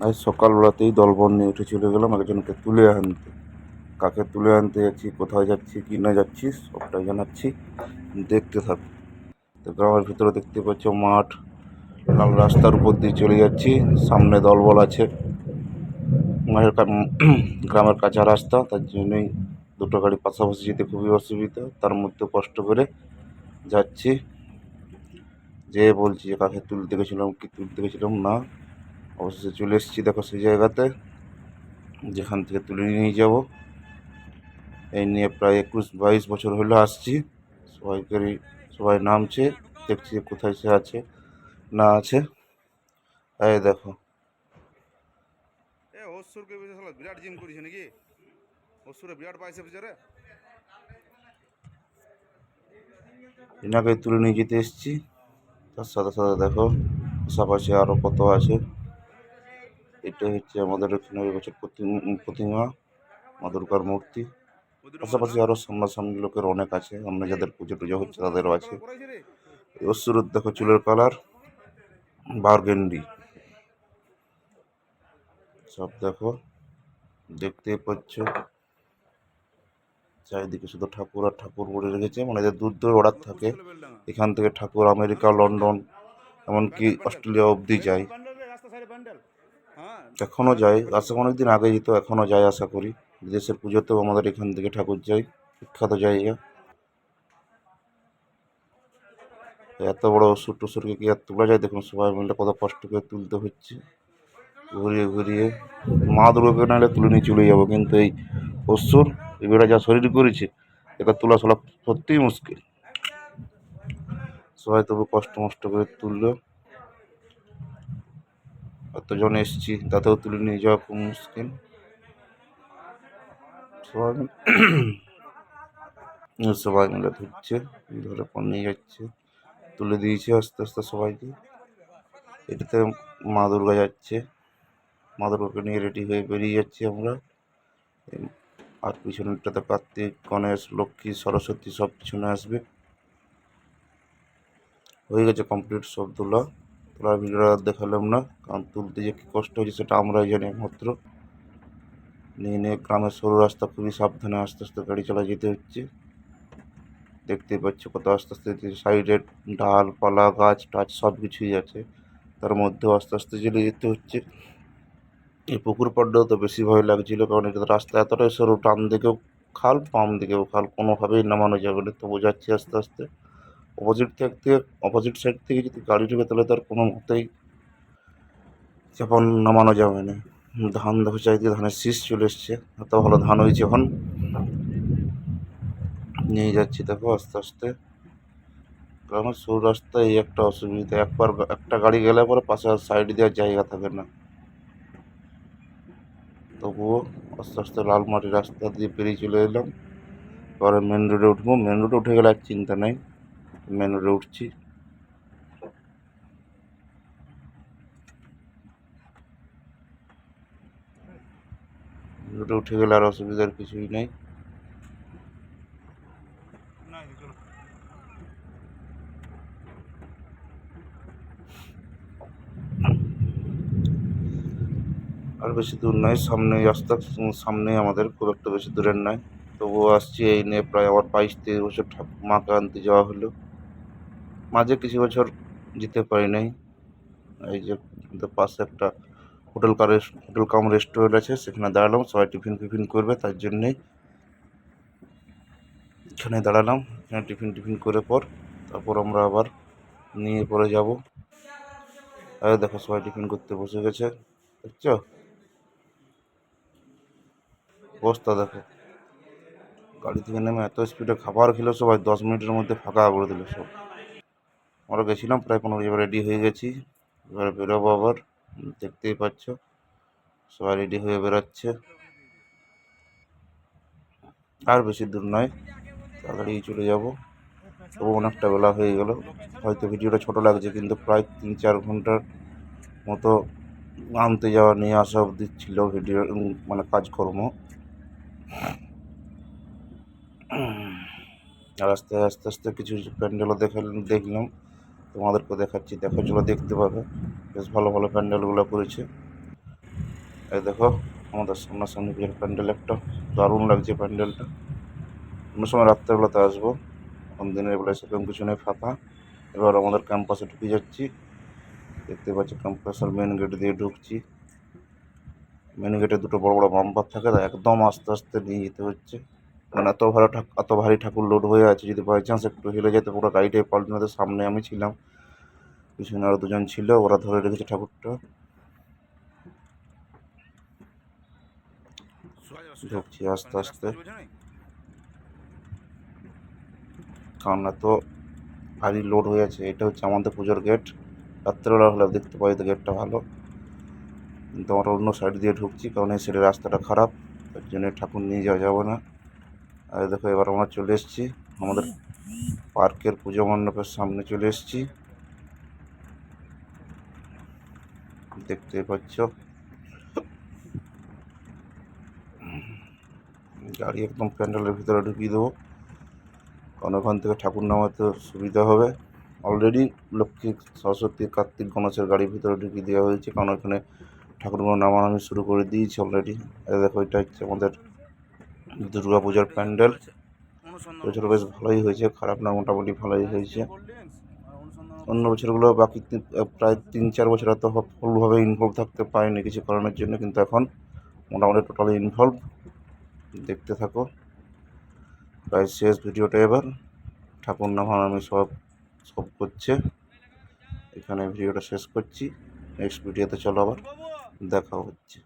আজ সকালবেলাতেই দলবল নিয়ে উঠে চলে গেলাম, একজনকে তুলে আনতে। কাকে তুলে আনতে যাচ্ছি, কোথায় যাচ্ছি, কি না যাচ্ছি, সবটাই জানাচ্ছি। দেখতে থাক। তো গ্রামের ভিতরে দেখতে পাচ্ছ মাঠ। লাল রাস্তার উপর দিয়ে চলে যাচ্ছি। সামনে দলবল আছে। মাঠের গ্রামের কাঁচা রাস্তা, তার জন্যই দুটো গাড়ি পাশাপাশি যেতে খুবই অসুবিধা। তার মধ্যে কষ্ট করে যাচ্ছি। যে বলছি যে কাকে তুলতে গেছিলাম, কি তুলতে গেছিলাম, না। অবশেষে চলে এসেছি দেখো সেই জায়গাতে যেখান থেকে তুলে নিয়ে যাব। এই নিয়ে প্রায় একুশ বাইশ বছর হলো আসছি। সবাইকারই সবাই নামছে দেখছি কোথায় সে আছে না আছে। এই দেখো। এ বিরাট জিম করিস নাকি? হসুরে বিরাট পাইছে বিচারে এনাকে তুলে নিয়ে যেতে এসেছি। তার সাথে সাথে দেখো পাশাপাশি আরও কত আছে। এটা হচ্ছে আমাদের এখানে প্রতিমা মা দুর্গার মূর্তি। পাশাপাশি আরও সামনাসামনি লোকের অনেক আছে। আমরা যাদের পুজো টুজো হচ্ছে তাদেরও আছে। অসুরের দেখো, চুলের কালার, বার্গেন্ডি। সব দেখো, দেখতে পাচ্ছ। চারিদিকে শুধু ঠাকুর আর ঠাকুর পড়ে রেখেছে। মানে এদের দূর দূর অর্ডার থাকে, এখান থেকে ঠাকুর আমেরিকা, লন্ডন, এমনকি অস্ট্রেলিয়া অবধি যায়। এখনও যায় আশা অনেক দিন আগে যেত এখনও যায় আশা করি। বিদেশের পুজোতেও আমাদের এখান থেকে ঠাকুর যায় বিখ্যাত জায়গা। এত বড় ওষুধ টসুরকে কি আর তোলা যায়? দেখুন, সবাই মিলে কত কষ্ট করে তুলতে হচ্ছে। ঘুরিয়ে ঘুরিয়ে মা দুর্গাকে নাহলে তুলে নিয়ে চলে যাব। কিন্তু এই অসুর এবারে যা শরীর করেছে, এটা তোলা সলা সত্যিই মুশকিল। সবাই তবু কষ্ট মষ্ট করে তুললো। এতজন এসছি তাতেও তুলে নিয়ে যাওয়া খুব মুশকিল। সবাই সবাই মিলে ধরছে, ধরে পর নিয়ে যাচ্ছে। তুলে দিয়েছে আস্তে আস্তে সবাইকে। এটাতে মা দুর্গা যাচ্ছে। মা দুর্গাকে নিয়ে রেডি হয়ে বেরিয়ে যাচ্ছি আমরা। আর পিছনেরটাতে কার্তিক, গণেশ, লক্ষ্মী, সরস্বতী সব পিছনে আসবে। হয়ে গেছে কমপ্লিট সব তোলা। তোলার ভিডিওটা দেখালাম না, কারণ তুলতে যে কী কষ্ট হয়েছে সেটা আমরাই জানি একমাত্র। নিয়ে নিয়ে গ্রামের সরু রাস্তা খুবই সাবধানে আস্তে আস্তে গাড়ি চালা যেতে হচ্ছে। দেখতেই পাচ্ছ কত আস্তে আস্তে সাইডে ডালপালা গাছ, টাছ সব কিছুই আছে। তার মধ্যেও আস্তে আস্তে চলে যেতে হচ্ছে। এই পুকুর পাড়টাও তো বেশি ভয় লাগছিল, কারণ এটা রাস্তা এতটাই সরু টান দিকেও খাল, বাম দিকেও খাল, কোনোভাবেই নামানো যাবে না। তো বোঝাচ্ছি আস্তে আস্তে। অপোজিট থেকে অপোজিট সাইড থেকে যদি গাড়ি ঢুকে, তাহলে তার কোনো মতেই চাপান নামানো যাবে না। ধান দেখো চারিদিকে ধানের শীষ চলে এসছে। এত ভালো ধান হয়েছে এখন। নিয়ে যাচ্ছি দেখো আস্তে আস্তে। গ্রামের সরু রাস্তায় এই একটা অসুবিধা। একবার একটা গাড়ি গেলে পরে পাশে সাইড দেওয়ার জায়গা থাকে না। তবুও আস্তে আস্তে লাল মাটি রাস্তা দিয়ে পেরিয়ে চলে এলাম। পরে মেন রোডে উঠবো। মেন রোডে উঠে গেলে আর চিন্তা নেই। মেন রোডে উঠছি। রোডে উঠে গেলে আর অসুবিধার কিছুই নেই। আর বেশি দূর নয় সামনে রাস্তা সামনে আমাদের, খুব একটা বেশি দূরের নয়। তবুও আসছি এই নিয়ে প্রায় আবার বাইশ তেইশ বছর ঠাক- মাকে আনতে যাওয়া হলো। মাঝে কিছু বছর যেতে পারি নাই। এই যে পাশে একটা হোটেল কার হোটেল কাম রেস্টুরেন্ট আছে, সেখানে দাঁড়ালাম, সবাই টিফিন ফিফিন করবে, তার জন্যেই এখানে দাঁড়ালাম, এখানে টিফিন টিফিন করে পর তারপর আমরা আবার নিয়ে পরে যাব। আরে দেখো, সবাই টিফিন করতে বসে গেছে, দেখছ? অবস্থা দেখো। গাড়ি থেকে নেমে এত স্পিডে খাবার খেলো সবাই, দশ মিনিটের মধ্যে ফাঁকা করে দিল সব। আমরা গেছিলাম, প্রায় পনেরো এবার রেডি হয়ে গেছি। এবার বেরোবো আবার, দেখতেই পাচ্ছ, সবাই রেডি হয়ে বেরোচ্ছে। আর বেশি দূর নয়, তাড়াতাড়ি চলে যাব। তবু অনেকটা বেলা হয়ে গেল। হয়তো ভিডিওটা ছোট লাগছে, কিন্তু প্রায় তিন চার ঘণ্টার মতো আনতে যাওয়া নিয়ে আসা অবধি ছিল ভিডিও মানে কাজকর্ম। আর আস্তে আস্তে আস্তে কিছু প্যান্ডেলও দেখলাম। তোমাদেরকে দেখাচ্ছি। দেখো, চলো দেখতে পাবে। বেশ ভালো ভালো প্যান্ডেলগুলো করেছে। এই দেখো, আমাদের সামনাসামনি প্যান্ডেল, একটা দারুণ লাগছে প্যান্ডেলটা। অন্য সময় রাত্রেবেলাতে আসব। এখন দিনের বেলায় সেরকম কিছু নেই, ফাঁকা। এবার আমাদের ক্যাম্পাসে ঢুকে যাচ্ছি। দেখতে পাচ্ছি ক্যাম্পাসের মেন গেট দিয়ে ঢুকছি। মেন গেটে দুটো বড় বড় বাম্পার থাকে একদম আস্তে আস্তে নিয়ে যেতে হচ্ছে। মানে এত ভালো এত ভারী ঠাকুর লোড হয়ে আছে, যদি বাই চান্স একটু হেলে যেত পুরো গাড়িটাই পাল্টে নিতে সামনে আমি ছিলাম পিছনে আরও দুজন ছিল, ওরা ধরে রেখেছে ঠাকুরটা। ঢুকছি আস্তে আস্তে? কারণ এত ভারী লোড হয়ে আছে, এটা হচ্ছে আমাদের পুজোর গেট রাত্রেবেলা হলে দেখতে পাই তো গেটটা ভালো কিন্তু আমরা অন্য সাইড দিয়ে ঢুকছি, কারণ এই সাইডের রাস্তাটা খারাপ, তার জন্য ঠাকুর নিয়ে যাওয়া যাবে না আর দেখো, এবার আমরা চলে এসেছি। আমাদের পার্কের পুজো মণ্ডপের সামনে চলে এসেছি। দেখতে পাচ্ছ? গাড়ি একদম প্যান্ডেলের ভিতরে ঢুকিয়ে দেবো। কারণ ওখান থেকে ঠাকুর নামাতে সুবিধা হবে। অলরেডি লক্ষ্মী, সরস্বতী, কার্তিক, গণেশের গাড়ির ভিতরে ঢুকিয়ে দেওয়া হয়েছে। কারণ ওখানে ঠাকুরগুলো নামানো আমি শুরু করে দিয়েছি অলরেডি দেখো, এটা হচ্ছে আমাদের দুর্গা পূজার প্যান্ডেল। বছর বেশ ভালোই হয়েছে, খারাপ না, মোটামুটি ভালোই হয়েছে। অন্য বছরগুলো বাকি প্রায় তিন চার বছর এত ফুলভাবে ইনভলভ থাকতে পারেনি কিছু কারণের জন্য, কিন্তু এখন মোটামুটি টোটালি ইনভলভ দেখতে থাকো। প্রায় শেষ ভিডিওটা এবার। ঠাকুর নামান আমি সব সব করছে। এখানে ভিডিওটা শেষ করছি। নেক্সট ভিডিওতে চলো আবার। দেখা হচ্ছে।